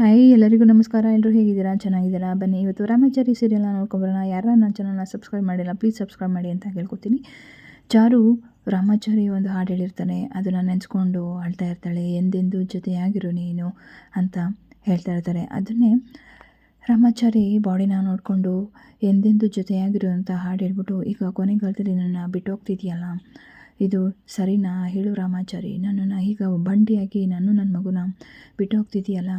Hi, ಎಲ್ಲರಿಗೂ ನಮಸ್ಕಾರ. ಎಲ್ಲರೂ ಹೇಗಿದ್ದೀರಾ? ಚೆನ್ನಾಗಿದ್ದೀರಾ? ಬನ್ನಿ, ಇವತ್ತು ರಾಮಾಚಾರಿ ಸೀರಿಯಲ್ನ ನೋಡ್ಕೊಂಬರೋಣ. ಯಾರು ನನ್ನ ಚಾನಲ್ನ ಸಬ್ಸ್ಕ್ರೈಬ್ ಮಾಡಿಲ್ಲ ಪ್ಲೀಸ್ ಸಬ್ಸ್ಕ್ರೈಬ್ ಮಾಡಿ ಅಂತ ಹೇಳ್ಕೊತೀನಿ. ಚಾರು ರಾಮಾಚಾರಿ ಒಂದು ಹಾಡು ಹೇಳಿರ್ತಾನೆ. ಅದನ್ನು ನೆನೆಸ್ಕೊಂಡು ಅಳ್ತಾ ಇರ್ತಾಳೆ. ಎಂದೆಂದು ಜೊತೆಯಾಗಿರು ನೀನು ಅಂತ ಹೇಳ್ತಾ ಇರ್ತಾರೆ. ಅದನ್ನೇ ರಾಮಾಚಾರಿ ಬಾಡಿನ ನೋಡಿಕೊಂಡು ಎಂದೆಂದು ಜೊತೆಯಾಗಿರು ಅಂತ ಹಾಡು ಹೇಳ್ಬಿಟ್ಟು, ಈಗ ಕೊನೆಗಾಲದಲ್ಲಿ ನನ್ನ ಬಿಟ್ಟು ಹೋಗ್ತಿದೆಯಲ್ಲ ಇದು ಸರಿನಾ? ಹೇಳು ರಾಮಾಚಾರಿ. ನನ್ನನ್ನು ಈಗ ಬಂಡಿಯಾಗಿ ನಾನು ನನ್ನ ಮಗುನ ಬಿಟ್ಟು ಹೋಗ್ತಿದ್ದೀಯಲ್ಲ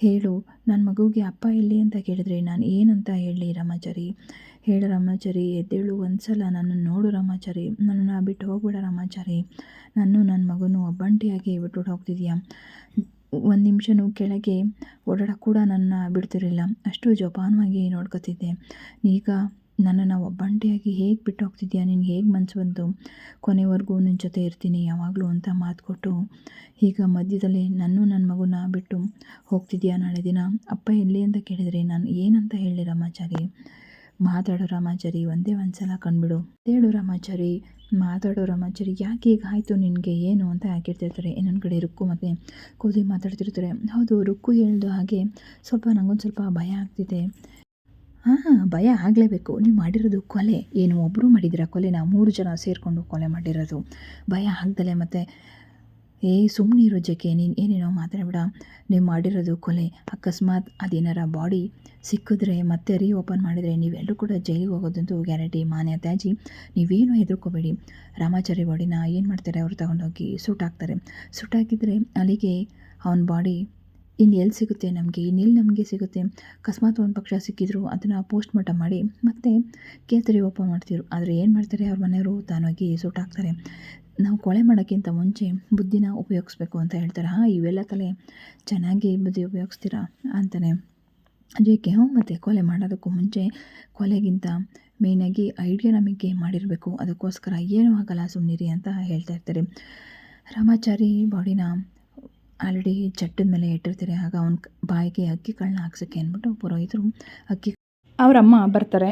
ಹೇಳು ನನ್ನ ಮಗುಗೆ ಅಪ್ಪ ಎಲ್ಲಿ ಅಂತ ಕೇಳಿದ್ರೆ ನಾನು ಏನಂತ ಹೇಳಲಿ ರಾಮಾಚಾರಿ? ಹೇಳು ರಾಮಾಚಾರಿ, ಎದ್ದೇಳು ಒಂದು ಸಲ ನನ್ನನ್ನು ನೋಡು ರಾಮಾಚಾರಿ. ನನ್ನನ್ನು ಬಿಟ್ಟು ಹೋಗ್ಬೇಡ ರಾಮಾಚಾರಿ. ನಾನು ನನ್ನ ಮಗನೂ ಒಬ್ಬಂಟಿಯಾಗಿ ಬಿಟ್ಬಿಟ್ಟು ಹೋಗ್ತಿದ್ಯಾ? ಒಂದು ನಿಮಿಷನೂ ಕೆಳಗೆ ಓಡಾಡೋಕೆ ಕೂಡ ನನ್ನ ಬಿಡ್ತಿರಲಿಲ್ಲ. ಅಷ್ಟು ಜೋಪಾನವಾಗಿ ನೋಡ್ಕೊತಿದ್ದೆ. ಈಗ ನನ್ನನ್ನು ಒಬ್ಬಂಟಿಯಾಗಿ ಹೇಗೆ ಬಿಟ್ಟು ಹೋಗ್ತಿದ್ಯಾ ನಿನ್ಗೆ ಹೇಗೆ ಮನಸ್ಸು ಬಂತು? ಕೊನೆವರೆಗೂ ನಿನ್ನ ಜೊತೆ ಇರ್ತೀನಿ, ಯಾವಾಗಲೂ ಅಂತ ಮಾತು ಕೊಟ್ಟು ಈಗ ಮಧ್ಯದಲ್ಲಿ ನಾನು ನನ್ನ ಮಗುನ ಬಿಟ್ಟು ಹೋಗ್ತಿದ್ಯಾ ನಾಳೆ ದಿನ? ಅಪ್ಪ ಎಲ್ಲಿ ಅಂತ ಕೇಳಿದರೆ ನಾನು ಏನಂತ ಹೇಳಿ ರಾಮಾಚಾರಿ? ಮಾತಾಡೋ ರಾಮಾಚಾರಿ, ಒಂದೇ ಒಂದು ಸಲ ಕಂಡುಬಿಡು ಹೇಳು ರಾಮಾಚಾರಿ, ಮಾತಾಡೋ ರಾಮಾಚಾರಿ, ಯಾಕೆ ಈಗ ಆಯಿತು ನಿನಗೆ? ಏನು ಅಂತ ಹಾಕಿರ್ತಿರ್ತಾರೆ. ಇನ್ನೊಂದು ಕಡೆ ರುಕ್ಕು ಮತ್ತು ಕೂದಿ ಮಾತಾಡ್ತಿರ್ತಾರೆ. ಹೌದು, ರುಕ್ಕು ಹೇಳ್ದು ಹಾಗೆ ಸ್ವಲ್ಪ ನನಗೊಂದು ಸ್ವಲ್ಪ ಭಯ ಆಗ್ತಿದೆ. ಹಾಂ, ಭಯ ಆಗಲೇಬೇಕು. ನೀವು ಮಾಡಿರೋದು ಕೊಲೆ. ಏನು ಒಬ್ಬರು ಮಾಡಿದ್ದೀರಾ ಕೊಲೆನ ಮೂರು ಜನ ಸೇರಿಕೊಂಡು ಕೊಲೆ ಮಾಡಿರೋದು. ಭಯ ಆಗ್ದಲೆ ಮತ್ತು. ಏ ಸುಮ್ಮನೆ ಇರೋ ಜಕ್ಕೆ, ನೀನು ಏನೇನೋ ಮಾತಾಡಬೇಡ. ನೀವು ಮಾಡಿರೋದು ಕೊಲೆ. ಅಕಸ್ಮಾತ್ ಅದೇನಾರ ಬಾಡಿ ಸಿಕ್ಕಿದ್ರೆ, ಮತ್ತೆ ರೀ ಓಪನ್ ಮಾಡಿದರೆ ನೀವೆಲ್ಲರೂ ಕೂಡ ಜೈಲಿಗೆ ಹೋಗೋದಂತೂ ಗ್ಯಾರಂಟಿ. ಮಾನ್ಯ ತ್ಯಾಜಿ, ನೀವೇನು ಹೆದರ್ಕೋಬೇಡಿ. ರಾಮಾಚಾರಿ ಬಾಡಿನ ಏನು ಮಾಡ್ತಾರೆ, ಅವರು ತಗೊಂಡೋಗಿ ಸೂಟ್ ಹಾಕ್ತಾರೆ. ಸೂಟ್ ಹಾಕಿದರೆ ಅಲ್ಲಿಗೆ ಅವನ ಬಾಡಿ ಇನ್ನು ಎಲ್ಲಿ ಸಿಗುತ್ತೆ ನಮಗೆ, ಇನ್ನೆಲ್ಲಿ ನಮಗೆ ಸಿಗುತ್ತೆ? ಅಕಸ್ಮಾತ್ ಒಂದು ಪಕ್ಷ ಸಿಕ್ಕಿದ್ರು ಅದನ್ನು ಪೋಸ್ಟ್ ಮಾರ್ಟಮ್ ಮಾಡಿ ಮತ್ತೆ ಕೇಸರಿ ಓಪನ್ ಮಾಡ್ತಿದ್ರು. ಆದರೆ ಏನು ಮಾಡ್ತಾರೆ? ಅವ್ರ ಮನೆಯವರು ತಾನೋಗಿ ಸುಟ್ಟಾಕ್ತಾರೆ ನಾವು ಕೊಳೆ ಮಾಡೋಕ್ಕಿಂತ ಮುಂಚೆ ಬುದ್ಧಿನ ಉಪಯೋಗಿಸ್ಬೇಕು ಅಂತ ಹೇಳ್ತಾರೆ. ಹಾಂ, ಇವೆಲ್ಲ ತಲೆ ಚೆನ್ನಾಗಿ ಬುದ್ಧಿ ಉಪಯೋಗಿಸ್ತೀರಾ ಅಂತಲೇ ಅದಕ್ಕೆ ಹ್ಞೂ ಮತ್ತು ಕೊಲೆ ಮಾಡೋದಕ್ಕೂ ಮುಂಚೆ ಕೊಲೆಗಿಂತ ಮೇಯ್ನಾಗಿ ಐಡಿಯಾ ನಮಗೆ ಮಾಡಿರಬೇಕು. ಅದಕ್ಕೋಸ್ಕರ ಏನೂ ಆಗಲ್ಲ ಸುಮ್ಮನಿರಿ ಅಂತ ಹೇಳ್ತಾ ಇರ್ತಾರೆ. ರಾಮಾಚಾರಿ ಬಾಡಿನ ಆಲ್ರೆಡಿ ಚಟ್ಟದ ಮೇಲೆ ಇಟ್ಟಿರ್ತಾರೆ, ಆಗ ಅವ್ನ ಬಾಯಿಗೆ ಅಕ್ಕಿ ಕಾಳನ್ನ ಹಾಕ್ಸೋಕ್ಕೆ ಅಂದ್ಬಿಟ್ಟು ಪುರೋಹಿತರು ಅಕ್ಕಿ ಅವರಮ್ಮ ಬರ್ತಾರೆ.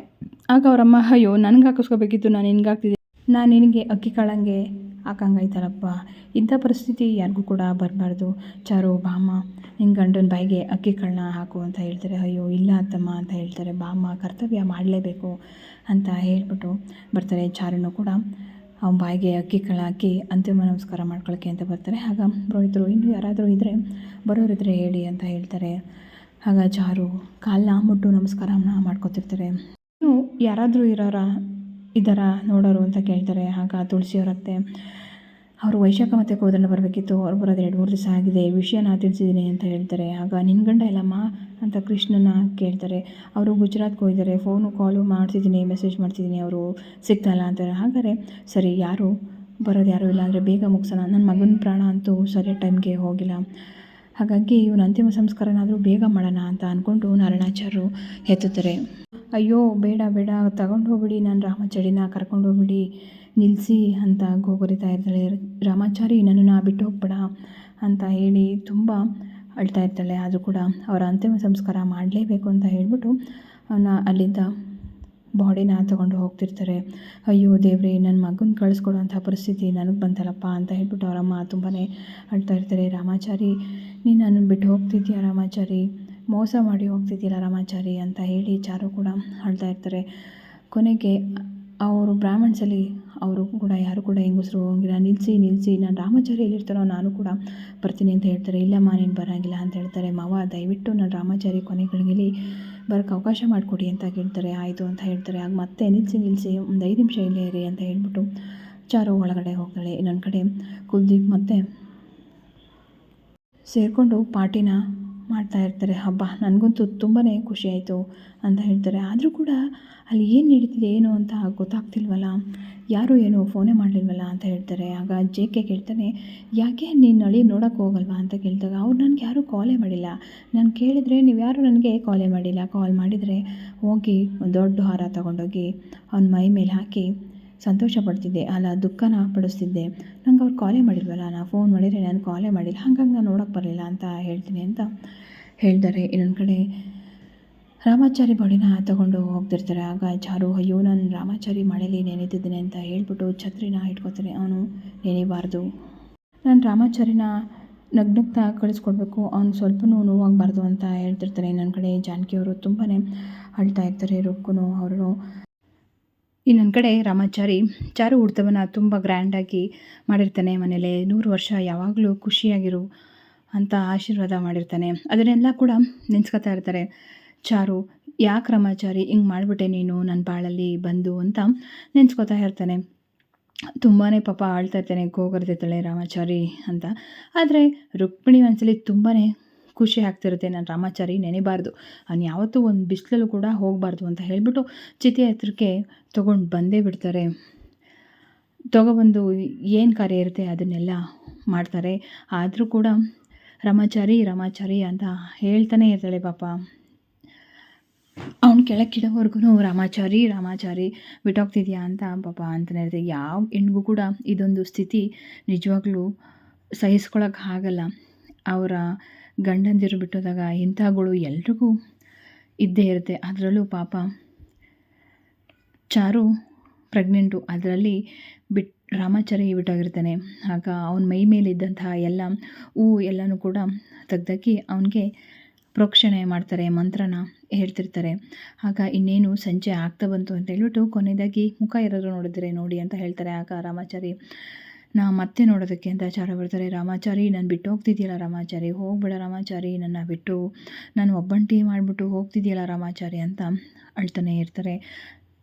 ಆಗ ಅವರಮ್ಮ, ಅಯ್ಯೋ, ನನಗೆ ಹಾಕಿಸ್ಕೋಬೇಕಿತ್ತು, ನಾನು ನಿನ್ಗೆ ಹಾಕ್ತಿದ್ದೆ ನಾನು ನಿನಗೆ ಅಕ್ಕಿ ಕಾಳಂಗೆ ಹಾಕಂಗಾಯ್ತಲ್ಲಪ್ಪ ಇಂಥ ಪರಿಸ್ಥಿತಿ ಯಾರಿಗೂ ಕೂಡ ಬರಬಾರ್ದು. ಚಾರು ಬಾಮ ನಿನ್ನ ಗಂಡನ ಬಾಯಿಗೆ ಅಕ್ಕಿ ಕಾಳನ್ನ ಹಾಕು ಅಂತ ಹೇಳ್ತಾರೆ. ಅಯ್ಯೋ, ಇಲ್ಲ ಅತ್ತಮ್ಮ ಅಂತ ಹೇಳ್ತಾರೆ. ಬಾಮ ಕರ್ತವ್ಯ ಮಾಡಲೇಬೇಕು ಅಂತ ಹೇಳ್ಬಿಟ್ಟು ಬರ್ತಾರೆ. ಚಾರನ್ನು ಕೂಡ ಬಾಯಿಗೆ ಅಕ್ಕಿ ಕಳಾಕಿ ಅಂತಿಮ ನಮಸ್ಕಾರ ಮಾಡ್ಕೊಳ್ಳೋಕ್ಕೆ ಅಂತ ಬರ್ತಾರೆ. ಆಗ ಪುರೋಹಿತರು, ಇನ್ನೂ ಯಾರಾದರೂ ಇದ್ದರೆ ಬರೋರಿದ್ರೆ ಹೇಳಿ ಅಂತ ಹೇಳ್ತಾರೆ. ಆಗ ಜಾರು ಕಾಲನ್ನ ಮುಟ್ಟು ನಮಸ್ಕಾರ ಮಾಡ್ಕೊತಿರ್ತಾರೆ. ಇನ್ನು ಯಾರಾದರೂ ಇರೋರ ಇದ್ದಾರಾ ನೋಡೋರು ಅಂತ ಕೇಳ್ತಾರೆ. ಆಗ ತುಳಸಿಯವರತ್ತೆ ಅವರು ವೈಶಾಖ ಮತ್ತು ಕೋದಂಡ ಬರಬೇಕಿತ್ತು ಅವ್ರು ಬರೋದು ಎರಡು ಮೂರು ದಿವಸ ಆಗಿದೆ. ವಿಷಯನ ತಿಳಿಸಿದ್ದೀನಿ ಅಂತ ಹೇಳ್ತಾರೆ. ಆಗ ನಿನ್ನ ಗಂಡ ಇಲ್ಲಮ್ಮ ಅಂತ ಕೃಷ್ಣನ ಕೇಳ್ತಾರೆ. ಅವರು ಗುಜರಾತ್ಗೆ ಹೋಗಿದ್ದಾರೆ. ಫೋನು ಕಾಲು ಮಾಡ್ತಿದ್ದೀನಿ, ಮೆಸೇಜ್ ಮಾಡ್ತಿದ್ದೀನಿ. ಅವರು ಸಿಗ್ತಾಯಿಲ್ಲ ಅಂತಾರೆ. ಹಾಗಾದರೆ ಸರಿ, ಯಾರು? ಬರೋದು ಯಾರೂ ಇಲ್ಲ ಅಂದರೆ ಬೇಗ ಮುಗಿಸೋಣ. ನನ್ನ ಮಗನ ಪ್ರಾಣ ಅಂತೂ ಸರಿಯಾದ ಟೈಮ್ಗೆ ಹೋಗಿಲ್ಲ. ಹಾಗಾಗಿ ಇವನ ಅಂತಿಮ ಸಂಸ್ಕಾರನಾದರೂ ಬೇಗ ಮಾಡೋಣ ಅಂತ ಅಂದ್ಕೊಂಡು ನಾರಾಯಣಾಚಾರ್ಯರು ಎತ್ತುತ್ತಾರೆ. ಅಯ್ಯೋ, ಬೇಡ ಬೇಡ. ತಗೊಂಡು ಹೋಗ್ಬಿಡಿ. ನಾನು ರಾಮಚಡಿನ ಕರ್ಕೊಂಡು ಹೋಗ್ಬಿಡಿ. ನಿಲ್ಲಿಸಿ ಅಂತ ಗೋಗರಿತಾ ಇರ್ತಾಳೆ. ರಾಮಾಚಾರಿ, ನನ್ನನ್ನು ಬಿಟ್ಟು ಹೋಗ್ಬೇಡ ಅಂತ ಹೇಳಿ ತುಂಬ ಅಳ್ತಾ ಇರ್ತಾಳೆ. ಆದರೂ ಕೂಡ ಅವರ ಅಂತಿಮ ಸಂಸ್ಕಾರ ಮಾಡಲೇಬೇಕು ಅಂತ ಹೇಳಿಬಿಟ್ಟು ಅವನ್ನ ಅಲ್ಲಿಂದ ಬಾಡಿನ ತಗೊಂಡು ಹೋಗ್ತಿರ್ತಾರೆ. ಅಯ್ಯೋ ದೇವ್ರಿ ನನ್ನ ಮಗನ ಕಳಿಸ್ಕೊಡುವಂಥ ಪರಿಸ್ಥಿತಿ ನನಗೆ ಬಂತಲ್ಲಪ್ಪ ಅಂತ ಹೇಳಿಬಿಟ್ಟು ಅವರಮ್ಮ ತುಂಬಾ ಅಳ್ತಾ ಇರ್ತಾರೆ. ರಾಮಾಚಾರಿ, ನೀನು ನನ್ನನ್ನು ಬಿಟ್ಟು ಹೋಗ್ತಿದ್ಯಾ ರಾಮಾಚಾರಿ? ಮೋಸ ಮಾಡಿ ಹೋಗ್ತಿದ್ದಿಲ್ಲ ರಾಮಾಚಾರಿ? ಅಂತ ಹೇಳಿ ಚಾರು ಕೂಡ ಅಳ್ತಾ ಇರ್ತಾರೆ. ಕೊನೆಗೆ ಅವರು ಬ್ರಾಹ್ಮಣ್ಸಲ್ಲಿ ಅವರು ಕೂಡ ಯಾರು ಕೂಡ ಹೆಂಗಸರು ಹೋಗಿಲ್ಲ. ನಿಲ್ಲಿಸಿ ನಿಲ್ಲಿಸಿ ನಾನು ರಾಮಾಚಾರಿ ಎಲ್ಲಿರ್ತಾರೋ ನಾನು ಕೂಡ ಬರ್ತೀನಿ ಅಂತ ಹೇಳ್ತಾರೆ. ಇಲ್ಲಮ್ಮ, ನೀನು ಬರೋಂಗಿಲ್ಲ ಅಂತ ಹೇಳ್ತಾರೆ. ಮಾವ, ದಯವಿಟ್ಟು ನಾನು ರಾಮಾಚಾರಿ ಕೊನೆಗಳಿಗೆ ಬರೋಕ್ಕೆ ಅವಕಾಶ ಮಾಡಿಕೊಡಿ ಅಂತ ಕೇಳ್ತಾರೆ. ಆಯಿತು ಅಂತ ಹೇಳ್ತಾರೆ. ಆಗ ಮತ್ತೆ ನಿಲ್ಲಿಸಿ ನಿಲ್ಲಿಸಿ ಒಂದು ಐದು ನಿಮಿಷ ಇಲ್ಲೇ ಇರಿ ಅಂತ ಹೇಳ್ಬಿಟ್ಟು ಚಾರು ಒಳಗಡೆ ಹೋಗ್ತಾಳೆ. ಇನ್ನೊಂದು ಕಡೆ ಕುಲ್ದೀಪ್ ಮತ್ತೆ ಸೇರಿಕೊಂಡು ಪಾರ್ಟಿನ ಮಾಡ್ತಾ ಇರ್ತಾರೆ, ಹಬ್ಬ, ನನಗಂತೂ ತುಂಬಾ ಖುಷಿ ಆಯಿತು ಅಂತ ಹೇಳ್ತಾರೆ. ಆದರೂ ಕೂಡ ಅಲ್ಲಿ ಏನು ನಡೀತಿದೆ, ಏನು ಅಂತ ಗೊತ್ತಾಗ್ತಿಲ್ವಲ್ಲ? ಯಾರೂ ಏನು ಫೋನೇ ಮಾಡಲಿಲ್ವಲ್ಲ ಅಂತ ಹೇಳ್ತಾರೆ. ಆಗ ಜೆ ಕೆ ಕೇಳ್ತಾನೆ, ಯಾಕೆ ನೀನು ನಳಿ ನೋಡೋಕ್ಕೆ ಹೋಗಲ್ವಾ? ಅಂತ ಕೇಳಿದಾಗ, ಅವ್ರು ನನಗೆ ಯಾರೂ ಕಾಲೇ ಮಾಡಿಲ್ಲ. ನಾನು ಕೇಳಿದರೆ ನೀವು ಯಾರೂ ನನಗೆ ಕಾಲೇ ಮಾಡಿಲ್ಲ. ಕಾಲ್ ಮಾಡಿದರೆ ಹೋಗಿ ಒಂದು ದೊಡ್ಡ ಹಾರ ತಗೊಂಡೋಗಿ ಅವ್ನ ಮೈ ಮೇಲೆ ಹಾಕಿ ಸಂತೋಷ ಪಡ್ತಿದ್ದೆ ಅಲ್ಲ, ದುಃಖನ ಪಡಿಸ್ತಿದ್ದೆ. ನಂಗೆ ಅವ್ರು ಕಾಲೇ ಮಾಡಿಲ್ವಲ್ಲ ನಾನು ಫೋನ್ ಮಾಡಿದರೆ ನಾನು ಕಾಲೇ ಮಾಡಿಲ್ಲ. ಹಂಗಂಗೆ ನಾನು ನೋಡೋಕ್ಕೆ ಬರಲಿಲ್ಲ ಅಂತ ಹೇಳ್ತೀನಿ ಅಂತ ಹೇಳ್ತಾರೆ. ಇನ್ನೊಂದು ಕಡೆ ರಾಮಾಚಾರಿ ಬಾಡಿನ ತಗೊಂಡು ಹೋಗ್ತಿರ್ತಾರೆ. ಆಗ ಜಾರು, ಅಯ್ಯೋ, ನಾನು ರಾಮಾಚಾರಿ ಮಳೆಯಲ್ಲಿ ನೆನೆತಿದ್ದೀನಿ ಅಂತ ಹೇಳ್ಬಿಟ್ಟು ಛತ್ರಿನ ಇಟ್ಕೋತಾರೆ. ಅವನು ನೆನೆಬಾರ್ದು. ನಾನು ರಾಮಾಚಾರಿನ ನಗ್ನಗ್ತಾ ಕಳಿಸ್ಕೊಡ್ಬೇಕು. ಅವ್ನು ಸ್ವಲ್ಪನೂ ನೋವಾಗಬಾರ್ದು ಅಂತ ಹೇಳ್ತಿರ್ತಾರೆ. ನನ್ನ ಕಡೆ ಜಾನಕಿಯವರು ತುಂಬಾ ಅಳ್ತಾ ಇರ್ತಾರೆ. ರುಕ್ಕುನು ಅವರು ಇನ್ನೊಂದು ಕಡೆ ರಾಮಾಚಾರಿ ಚಾರು ಹುಡ್ತವನ್ನ ತುಂಬ ಗ್ರ್ಯಾಂಡಾಗಿ ಮಾಡಿರ್ತಾನೆ ಮನೇಲೆ. ನೂರು ವರ್ಷ ಯಾವಾಗಲೂ ಖುಷಿಯಾಗಿರು ಅಂತ ಆಶೀರ್ವಾದ ಮಾಡಿರ್ತಾನೆ. ಅದನ್ನೆಲ್ಲ ಕೂಡ ನೆನ್ಸ್ಕೊತಾ ಇರ್ತಾರೆ. ಚಾರು, ಯಾಕೆ ರಾಮಾಚಾರಿ ಹಿಂಗೆ ಮಾಡಿಬಿಟ್ಟೆ ನೀನು ನನ್ನ ಬಾಳಲ್ಲಿ ಬಂದು ಅಂತ ನೆನ್ಸ್ಕೊತಾ ಇರ್ತಾನೆ. ತುಂಬಾ ಪಾಪ ಆಳ್ತಾ ಇರ್ತಾನೆ ಗೋಗರ್ದಿದ್ದಾಳೆ ರಾಮಾಚಾರಿ ಅಂತ. ಆದರೆ ರುಕ್ಮಿಣಿ ಮನಸ್ಸಲ್ಲಿ ತುಂಬಾ ಖುಷಿ ಆಗ್ತಿರುತ್ತೆ, ನಾನು ರಾಮಾಚಾರಿ ನೆನೆಬಾರ್ದು ಅವ್ನು ಯಾವತ್ತೂ ಒಂದು ಬಿಸಿಲಲ್ಲೂ ಕೂಡ ಹೋಗಬಾರ್ದು ಅಂತ ಹೇಳಿಬಿಟ್ಟು ಚಿತೆ ಹತ್ರಕ್ಕೆ ತೊಗೊಂಡು ಬಂದೇ ಬಿಡ್ತಾರೆ. ತಗೊಬಂದು ಏನು ಕಾರ್ಯ ಇರುತ್ತೆ ಅದನ್ನೆಲ್ಲ ಮಾಡ್ತಾರೆ. ಆದರೂ ಕೂಡ ರಾಮಾಚಾರಿ ರಾಮಾಚಾರಿ ಅಂತ ಹೇಳ್ತಾನೆ ಇರ್ತಾಳೆ ಪಾಪ. ಅವ್ನು ಕೆಳಕ್ಕಿಡೋವರೆಗೂ ರಾಮಾಚಾರಿ ರಾಮಾಚಾರಿ, ಬಿಟ್ಟೋಗ್ತಿದ್ಯಾ ಅಂತ ಪಾಪ ಅಂತಲೇ ಇರುತ್ತೆ. ಯಾವ ಹೆಣ್ಗೂ ಕೂಡ ಇದೊಂದು ಸ್ಥಿತಿ ನಿಜವಾಗ್ಲೂ ಸಹಿಸ್ಕೊಳಕ್ಕೆ ಆಗಲ್ಲ. ಅವರ ಗಂಡಂದಿರು ಬಿಟ್ಟೋದಾಗ ಇಂಥಗಳು ಎಲ್ರಿಗೂ ಇದ್ದೇ ಇರುತ್ತೆ. ಅದರಲ್ಲೂ ಪಾಪ ಚಾರು ಪ್ರೆಗ್ನೆಂಟು ಅದರಲ್ಲಿ ಬಿಟ್ಟು ರಾಮಾಚಾರಿ ಬಿಟ್ಟೋಗಿರ್ತಾನೆ. ಆಗ ಅವನ ಮೈ ಮೇಲಿದ್ದಂತಹ ಎಲ್ಲ ಹೂ ಎಲ್ಲನೂ ಕೂಡ ತೆಗ್ದಾಕಿ ಅವನಿಗೆ ಪ್ರೋಕ್ಷಣೆ ಮಾಡ್ತಾರೆ, ಮಂತ್ರನ ಹೇಳ್ತಿರ್ತಾರೆ. ಆಗ ಇನ್ನೇನು ಸಂಜೆ ಆಗ್ತಾ ಬಂತು ಅಂತ ಹೇಳ್ಬಿಟ್ಟು ಕೊನೆಯದಾಗಿ ಮುಖ ಯಾರಾದರೂ ನೋಡಿದ್ರೆ ನೋಡಿ ಅಂತ ಹೇಳ್ತಾರೆ. ಆಗ ರಾಮಾಚಾರಿ ನಾ ಮತ್ತೆ ನೋಡೋದಕ್ಕೆ ಅಂತ ಆಚಾರ ಬರ್ತಾರೆ? ರಾಮಾಚಾರಿ, ನಾನು ಬಿಟ್ಟು ಹೋಗ್ತಿದ್ಯಲ್ಲ ರಾಮಾಚಾರಿ? ಹೋಗ್ಬೇಡ ರಾಮಾಚಾರಿ, ನನ್ನ ಬಿಟ್ಟು. ನಾನು ಒಬ್ಬಂಟಿ ಮಾಡಿಬಿಟ್ಟು ಹೋಗ್ತಿದ್ಯಲ್ಲ ರಾಮಾಚಾರಿ ಅಂತ ಅಳ್ತಾನೆ ಇರ್ತಾರೆ.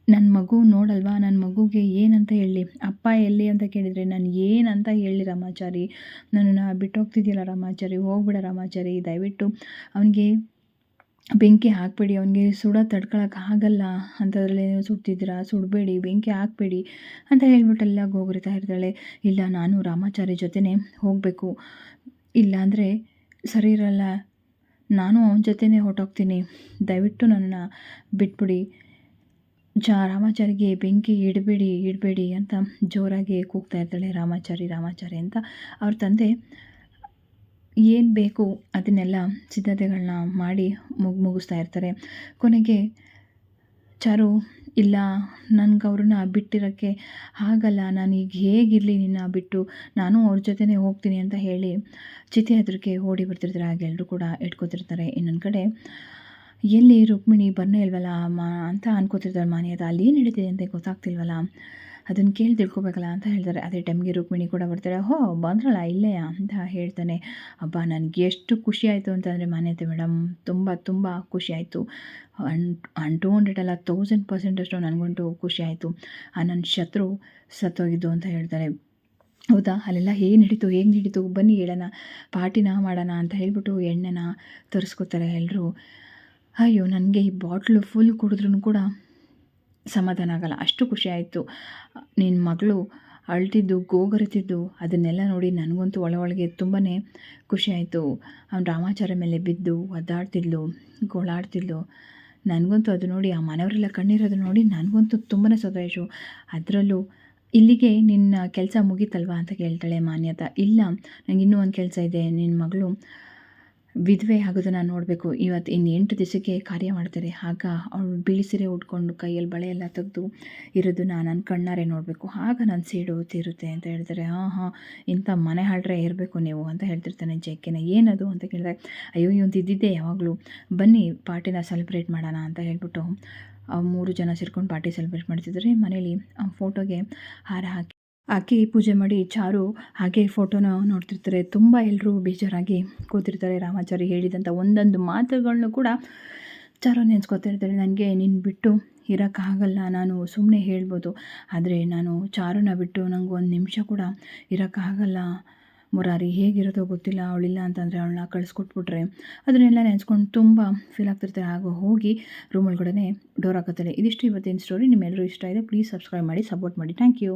ನನ್ನ ಮಗು ನೋಡಲ್ವಾ? ನನ್ನ ಮಗುಗೆ ಏನಂತ ಹೇಳಿ? ಅಪ್ಪ ಎಲ್ಲಿ ಅಂತ ಕೇಳಿದರೆ ನಾನು ಏನಂತ ಹೇಳಿ ರಾಮಾಚಾರಿ? ನನ್ನನ್ನು ಬಿಟ್ಟೋಗ್ತಿದ್ಯಲ್ಲ ರಾಮಾಚಾರಿ? ಹೋಗ್ಬಿಡ ರಾಮಾಚಾರಿ, ದಯವಿಟ್ಟು. ಅವನಿಗೆ ಬೆಂಕಿ ಹಾಕಬೇಡಿ, ಅವನಿಗೆ ಸುಡ ತಡ್ಕೊಳಕ್ಕೆ ಆಗಲ್ಲ ಅಂಥದ್ರಲ್ಲಿ ಸುಡ್ತಿದ್ದೀರಾ? ಸುಡಬೇಡಿ, ಬೆಂಕಿ ಹಾಕಬೇಡಿ ಅಂತ ಹೇಳ್ಬಿಟ್ಟೆಲ್ಲ ಗೋಗರಿತಾ ಇರ್ತಾಳೆ. ಇಲ್ಲ, ನಾನು ರಾಮಾಚಾರಿ ಜೊತೆನೇ ಹೋಗಬೇಕು. ಇಲ್ಲಾಂದರೆ ಸರಿ ಇರಲ್ಲ. ನಾನು ಅವನ ಜೊತೆನೇ ಹೊರಟೋಗ್ತೀನಿ. ದಯವಿಟ್ಟು ನನ್ನನ್ನು ಬಿಟ್ಬಿಡಿ. ಜಾ, ರಾಮಾಚಾರಿಗೆ ಬೆಂಕಿ ಇಡಬೇಡಿ ಇಡಬೇಡಿ ಅಂತ ಜೋರಾಗಿ ಕೂಗ್ತಾ ಇರ್ತಾಳೆ ರಾಮಾಚಾರಿ ರಾಮಾಚಾರಿ ಅಂತ. ಅವ್ರ ತಂದೆ ಏನು ಬೇಕು ಅದನ್ನೆಲ್ಲ ಸಿದ್ಧತೆಗಳನ್ನ ಮಾಡಿ ಮುಗ್, ಮುಗಿಸ್ತಾ ಇರ್ತಾರೆ. ಕೊನೆಗೆ, ಚಾರು, ಇಲ್ಲ ನನ್ಗೆ ಅವ್ರನ್ನ ಬಿಟ್ಟಿರೋಕ್ಕೆ ಆಗಲ್ಲ. ನಾನು ಈಗ ಹೇಗಿರಲಿ ನಿನ್ನ ಬಿಟ್ಟು. ನಾನು ಅವ್ರ ಜೊತೆನೇ ಹೋಗ್ತೀನಿ ಅಂತ ಹೇಳಿ ಚಿತೆ ಹತ್ರಕ್ಕೆ ಓಡಿ ಬರ್ತಿರ್ತಾರೆ. ಆಗ ಎಲ್ಲರೂ ಕೂಡ ಇಟ್ಕೋತಿರ್ತಾರೆ ಇನ್ನೊಂದು ಕಡೆ, ಎಲ್ಲಿ ರುಕ್ಮಿಣಿ ಬರ್ನೇ ಇಲ್ವಲ್ಲ ಮಾ ಅಂತ ಅನ್ಕೋತಿರ್ತಾರೆ ಮಾನ್ಯದ ಅಲ್ಲಿ ಏನು ನಡೀತಿದೆ ಅಂತ ಗೊತ್ತಾಗ್ತಿಲ್ವಲ್ಲ. ಅದನ್ನು ಕೇಳಿ ತಿಳ್ಕೊಬೇಕಲ್ಲ ಅಂತ ಹೇಳ್ತಾರೆ. ಅದೇ ಟೈಮ್ಗೆ ರುಕ್ಮಿಣಿ ಕೂಡ ಬರ್ತಾರೆ, ಹೋ, ಬಂದ್ರಲ್ಲ ಇಲ್ಲೇ ಅಂತ ಹೇಳ್ತಾನೆ. ಅಬ್ಬ, ನನಗೆ ಎಷ್ಟು ಖುಷಿ ಆಯಿತು ಅಂತಂದರೆ ಮಾನ್ಯತೆ ಮೇಡಮ್ ತುಂಬ ತುಂಬ ಖುಷಿ ಆಯಿತು. ಅನ್ ಅನ್ ಟೂ ಹಂಡ್ರೆಡ್ ಅಲ್ಲ ತೌಸಂಡ್ ಪರ್ಸೆಂಟಷ್ಟು ನನಗಂಟು ಖುಷಿ ಆಯಿತು. ಆ ನನ್ನ ಶತ್ರು ಸತ್ತೋಗಿದ್ದು ಅಂತ ಹೇಳ್ತಾರೆ. ಹೌದಾ? ಅಲ್ಲೆಲ್ಲ ಹೇಗೆ ನಡೀತು? ಹೇಗೆ ನಡೀತು? ಬನ್ನಿ ಹೇಳೋಣ. ಪಾರ್ಟಿನ ಮಾಡೋಣ ಅಂತ ಹೇಳ್ಬಿಟ್ಟು ಎಣ್ಣೆನ ತರಿಸ್ಕೊತಾರೆ ಎಲ್ಲರೂ ಅಯ್ಯೋ, ನನಗೆ ಈ ಬಾಟ್ಲು ಫುಲ್ ಕುಡಿದ್ರೂ ಕೂಡ ಸಮಾಧಾನ ಆಗಲ್ಲ. ಅಷ್ಟು ಖುಷಿ ಆಯಿತು. ನಿನ್ನ ಮಗಳು ಅಳ್ತಿದ್ದು, ಗೋಗರಿತಿದ್ದು, ಅದನ್ನೆಲ್ಲ ನೋಡಿ ನನಗಂತೂ ಒಳ ಒಳಗೆ ತುಂಬಾ ಖುಷಿ ಆಯಿತು. ಅವ್ನು ರಾಮಾಚಾರ ಮೇಲೆ ಬಿದ್ದು ಒದ್ದಾಡ್ತಿದ್ಲು, ಗೋಳಾಡ್ತಿದ್ಲು. ನನಗಂತೂ ಅದು ನೋಡಿ, ಆ ಮನೆಯವರೆಲ್ಲ ಕಣ್ಣಿರೋದು ನೋಡಿ ನನಗಂತೂ ತುಂಬಾ ಸಂತೋಷ. ಅದರಲ್ಲೂ ಇಲ್ಲಿಗೆ ನಿನ್ನ ಕೆಲಸ ಮುಗೀತಲ್ವಾ ಅಂತ ಕೇಳ್ತಾಳೆ ಮಾನ್ಯತಾ. ಇಲ್ಲ, ನಂಗೆ ಇನ್ನೂ ಒಂದು ಕೆಲಸ ಇದೆ. ನಿನ್ನ ಮಗಳು ವಿಧವೆ ಆಗೋದನ್ನು ನೋಡಬೇಕು. ಇವತ್ತು ಇನ್ನು ಎಂಟು ದಿವಸಕ್ಕೆ ಕಾರ್ಯ ಮಾಡ್ತಾರೆ. ಆಗ ಅವಳು ಬಿಳಿ ಸೀರೆ ಉಟ್ಕೊಂಡು ಕೈಯಲ್ಲಿ ಬಳೆ ಎಲ್ಲ ತೆಗೆದು ಇರೋದನ್ನ ನಾನು ಕಣ್ಣಾರೆ ನೋಡಬೇಕು. ಆಗ ನನ್ನ ಸೀಡು ತೀರುತ್ತೆ ಅಂತ ಹೇಳ್ತಾರೆ. ಹಾಂ ಹಾಂ ಇಂಥ ಮನೆ ಹಾಡ್ರೆ ಇರಬೇಕು ನೀವು ಅಂತ ಹೇಳ್ತಿರ್ತಾನೆ ಜೈಕೆನ ಏನದು ಅಂತ ಕೇಳಿದ್ರೆ, ಅಯ್ಯೋ ಇವಂತ ಇದ್ದಿದ್ದೆ ಯಾವಾಗಲೂ. ಬನ್ನಿ, ಪಾರ್ಟಿನ ಸೆಲೆಬ್ರೇಟ್ ಮಾಡೋಣ ಅಂತ ಹೇಳ್ಬಿಟ್ಟು ಮೂರು ಜನ ಸೇರ್ಕೊಂಡು ಪಾರ್ಟಿ ಸೆಲೆಬ್ರೇಟ್ ಮಾಡ್ತಿದ್ದಾರೆ. ಮನೇಲಿ ಫೋಟೋಗೆ ಹಾರ ಹಾಕಿ ಹಾಕಿ ಪೂಜೆ ಮಾಡಿ ಚಾರು, ಹಾಗೆ ಫೋಟೋನ ನೋಡ್ತಿರ್ತಾರೆ. ತುಂಬ ಎಲ್ಲರೂ ಬೇಜಾರಾಗಿ ಕೂತಿರ್ತಾರೆ. ರಾಮಾಚಾರಿ ಹೇಳಿದಂಥ ಒಂದೊಂದು ಮಾತುಗಳನ್ನು ಕೂಡ ಚಾರು ನೆನ್ಸ್ಕೊತಾ ಇರ್ತಾರೆ. ನನಗೆ ನಿನ್ನ ಬಿಟ್ಟು ಇರೋಕ್ಕಾಗಲ್ಲ ನಾನು ಸುಮ್ಮನೆ ಹೇಳ್ಬೋದು. ಆದರೆ ನಾನು ಚಾರುನ ಬಿಟ್ಟು ನನಗೆ ಒಂದು ನಿಮಿಷ ಕೂಡ ಇರೋಕ್ಕಾಗಲ್ಲ ಮುರಾರಿ ಹೇಗಿರೋದೋ ಗೊತ್ತಿಲ್ಲ. ಅವಳಿಲ್ಲ ಅಂತಂದರೆ ಅವಳನ್ನ ಕಳಿಸ್ಕೊಟ್ಬಿಟ್ರೆ ಅದನ್ನೆಲ್ಲ ನೆನೆಸ್ಕೊಂಡು ತುಂಬ ಫೀಲ್ ಆಗ್ತಿರ್ತಾರೆ. ಹಾಗೂ ಹೋಗಿ ರೂಮ್ ಒಳಗಡೆ ಡೋರ್ ಹಾಕುತ್ತಾರೆ ಇದಿಷ್ಟು ಇವತ್ತಿನ ಸ್ಟೋರಿ ನಿಮ್ಮೆಲ್ಲರೂ ಇಷ್ಟ ಇದೆ ಪ್ಲೀಸ್ ಸಬ್ಸ್ಕ್ರೈಬ್ ಮಾಡಿ ಸಪೋರ್ಟ್ ಮಾಡಿ. Thank you